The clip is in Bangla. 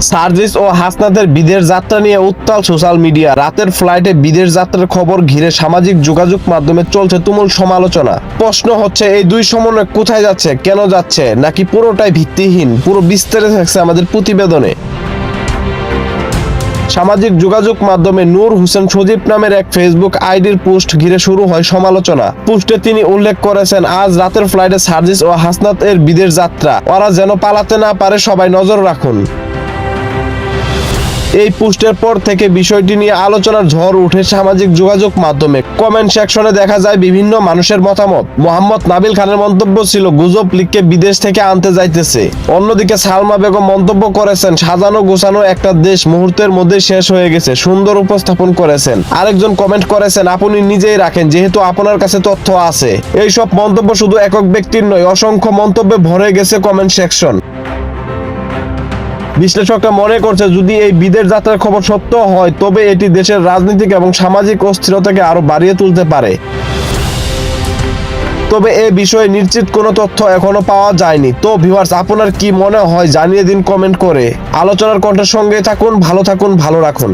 সার্জিস ও হাসনাতের বিদেশ যাত্রা নিয়ে উত্তাল সোশ্যাল মিডিয়া। রাতের ফ্লাইটে বিদেশ যাত্রার খবর ঘিরে সামাজিক যোগাযোগ মাধ্যমে চলছে তুমুল সমালোচনা। প্রশ্ন হচ্ছে, এই দুই সমন্বয় কোথায় যাচ্ছে, কেন যাচ্ছে, নাকি পুরোটাই ভিত্তিহীন? পুরো বিস্তারে থাকছে আমাদের প্রতিবেদনে। সামাজিক যোগাযোগ মাধ্যমে নূর হোসেন সজীব নামের এক ফেসবুক আইডির পোস্ট ঘিরে শুরু হয় সমালোচনা। পোস্টে তিনি উল্লেখ করেছেন, আজ রাতের ফ্লাইটে সার্জিস ও হাসনাত এর বিদেশ যাত্রা। ওরা যেন পালাতে না পারে, সবাই নজর রাখুন। এই পোস্টের পর থেকে বিষয়টি নিয়ে আলোচনার ঝড় উঠে সামাজিক যোগাযোগ মাধ্যমে। কমেন্ট সেকশনে দেখা যায় বিভিন্ন মানুষের মতামত। মোহাম্মদ নাবিল খানের মন্তব্য ছিল, গুজব লিখকে বিদেশ থেকে আনতে যাইতেছে। অন্যদিকে সালমা বেগম মন্তব্য করেছেন, সাজানো গোছানো একটা দেশ মুহূর্তের মধ্যে শেষ হয়ে গেছে, সুন্দর উপস্থাপন করেছেন। আরেকজন কমেন্ট করেছেন, আপনি নিজেই রাখেন, যেহেতু আপনার কাছে তথ্য আছে। এইসব মন্তব্য শুধু একক ব্যক্তির নয়, অসংখ্য মন্তব্যে ভরে গেছে কমেন্ট সেকশন। বিশ্লেষকরা মনে করছে যদি এই বিদেশ যাত্রার খবর সত্য হয়, তবে এটি দেশের রাজনৈতিক এবং সামাজিক অস্থিরতাকে আরও বাড়িয়ে তুলতে পারে। তবে এ বিষয়ে নিশ্চিত কোনো তথ্য এখনও পাওয়া যায়নি। তো ভিউয়ার্স আপনার কি মনে হয়? জানিয়ে দিন কমেন্ট করে। আলোচনার কণ্ঠের সঙ্গে থাকুন, ভালো থাকুন, ভালো রাখুন।